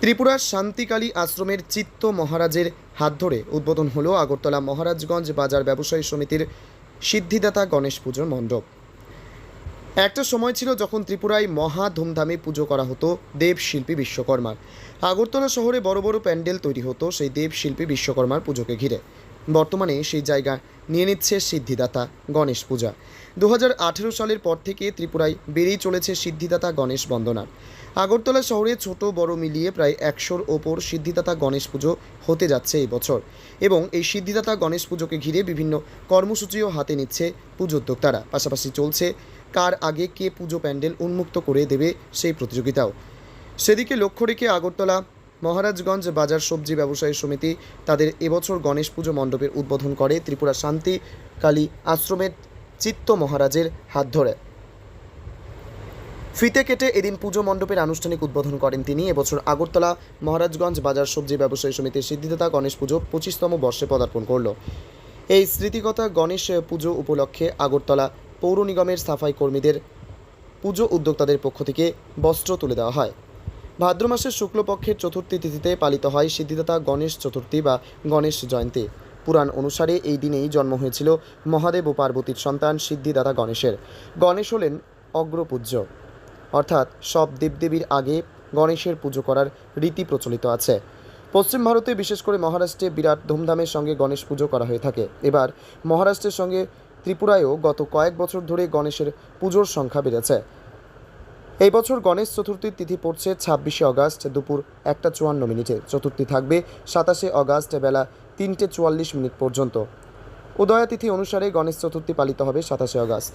ত্রিপুরার শান্তিকালী আশ্রমের চিত্ত মহারাজের হাত ধরে উদ্বোধন হলো আগরতলা মহারাজগঞ্জ বাজার ব্যবসায়ী সমিতির সিদ্ধিদাতা গণেশ পুজোর মণ্ডপ। একটা সময় ছিল যখন ত্রিপুরায় মহা ধুমধামে পুজো করা হতো দেবশিল্পী বিশ্বকর্মার। আগরতলা শহরে বড় বড় প্যান্ডেল তৈরি হতো সেই দেবশিল্পী বিশ্বকর্মার পুজোকে ঘিরে। বর্তমানে সেই জায়গা নিয়ে নিচ্ছে সিদ্ধিদাতা গণেশ পূজা। দু হাজার আঠেরো সালের পর থেকে ত্রিপুরায় বেড়েই চলেছে সিদ্ধিদাতা গণেশ বন্দনা। আগরতলা শহরে ছোট, বড় মিলিয়ে প্রায় একশোর ওপর সিদ্ধিদাতা গণেশ পুজো হতে যাচ্ছে এই বছর এবং এই সিদ্ধিদাতা গণেশ পুজোকে ঘিরে বিভিন্ন কর্মসূচিও হাতে নিচ্ছে পুজোদ্যোক্তারা পাশাপাশি চলছে কার আগে কে পুজো প্যান্ডেল উন্মুক্ত করে দেবে সেই প্রতিযোগিতাও। সেদিকে লক্ষ্য রেখে আগরতলা মহারাজগঞ্জ বাজার সবজি ব্যবসায়ী সমিতি তাদের এবছর গণেশ পুজো মণ্ডপের উদ্বোধন করে ত্রিপুরা শান্তি কালী আশ্রমের চিত্ত মহারাজের হাত ধরে। ফিতে কেটে এদিন পুজো মণ্ডপের আনুষ্ঠানিক উদ্বোধন করেন তিনি। এবছর আগরতলা মহারাজগঞ্জ বাজার সবজি ব্যবসায়ী সমিতির সিদ্ধিদাতা গণেশ পুজো পঁচিশতম বর্ষে পদার্পণ করল। এই স্মৃতিকথা গণেশ পুজো উপলক্ষে আগরতলা পৌর নিগমের সাফাই কর্মীদের পুজো উদ্যোক্তাদের পক্ষ থেকে বস্ত্র তুলে দেওয়া হয়। ভাদ্র মাসের শুক্লপক্ষের চতুর্থী তিথিতে পালিত হয় সিদ্ধিদাতা গণেশ চতুর্থী বা গণেশ জয়ন্তী। পুরাণ অনুসারে এই দিনেই জন্ম হয়েছিল মহাদেব ও পার্বতীর সন্তান সিদ্ধিদাতা গণেশের। গণেশ হলেন অগ্রপূজ্য। অর্থাৎ সব দেবদেবীর আগে গণেশের পুজো করার রীতি প্রচলিত আছে। পশ্চিম ভারতে বিশেষ করে মহারাষ্ট্রে বিরাট ধুমধামের সঙ্গে গণেশ পুজো করা হয়ে থাকে। এবার মহারাষ্ট্রের সঙ্গে ত্রিপুরায়ও গত কয়েক বছর ধরে গণেশের পুজোর সংখ্যা বেড়েছে। এই বছর গণেশ চতুর্থীর তিথি পড়ছে ছাব্বিশে অগাস্ট দুপুর একটা চুয়ান্ন মিনিটে চতুর্থী থাকবে সাতাশে অগাস্ট বেলা তিনটে চুয়াল্লিশ মিনিট পর্যন্ত উদয়া তিথি অনুসারে গণেশ চতুর্থী পালিত হবে সাতাশে অগাস্ট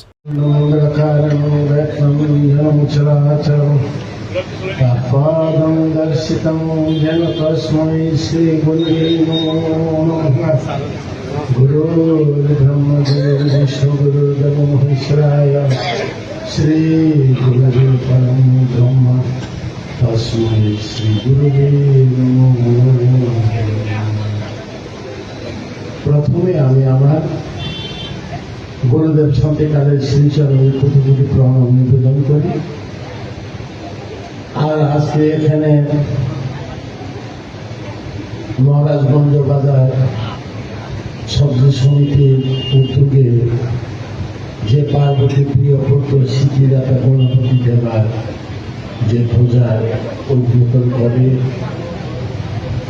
पादं दर्शितं जन तस्मै श्रीगुरुवे नमो नमः गुरुर्ब्रह्मदेव विष्णुगुरुर्देवो महेश्वराय श्रीगुरुवे परं ब्रह्म तस्मै श्रीगुरुवे नमो नमः প্রথমে আমি আমার গুরুদেব সন্তেকালের শ্রীচরণের কোটি কোটি প্রণাম নিবেদন করি আর আজকে এখানে মহারাজগঞ্জ বাজার সবজি সমিতির উদ্যোগে যে পার্বতী প্রিয় পুত্র সিদ্ধিদাতা গণপতি দেবার যে পূজার উদ্বোধন করে,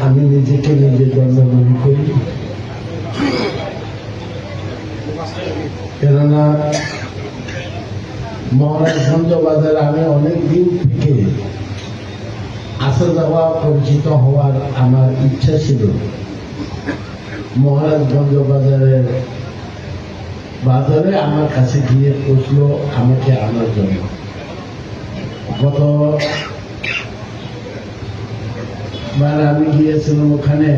আমি নিজেকে নিজে জন্ম মনে করি। কেননা মহারাজগঞ্জ বাজারে আমি অনেক দিন থেকে আসা যাওয়া পরিচিত হওয়ার আমার ইচ্ছা ছিল। মহারাজগঞ্জ বাজারের বাজারে আমার কাছে গিয়ে পৌঁছলো আমাকে আনার জন্য। গত বার আমি গিয়েছিলাম ওখানে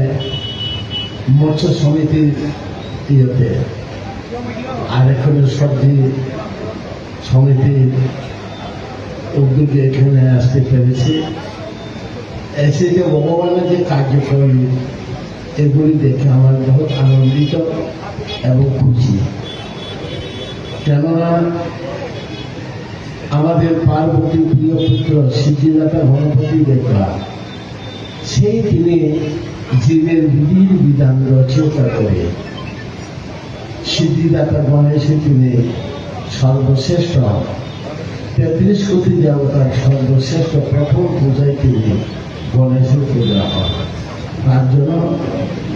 মৎস্য সমিতির ইয়েতে। আর এখানে সবজি সমিতির উদ্যোগে এখানে আসতে পেরেছি। এসে যে ভগবানের যে কার্যক্রম, এগুলি দেখে আমার বহুত আনন্দিত এবং খুশি। কেননা আমাদের পার্বতী প্রিয় পুত্র সিদ্ধিদাতা গণপতি দেবতা সেই দিনে জীবের বিধির বিধান রচনা করে সিদ্ধিদাতা গণেশের দিনে সর্বশ্রেষ্ঠ, তেত্রিশ কোটি দেবতার সর্বশ্রেষ্ঠ প্রথম পূজায় তিনি গণেশের পূজা হয় তার জন্য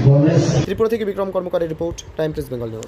গণেশ ত্রিপুরা থেকে Bikram Karmakari report, Time Press, Bengal News.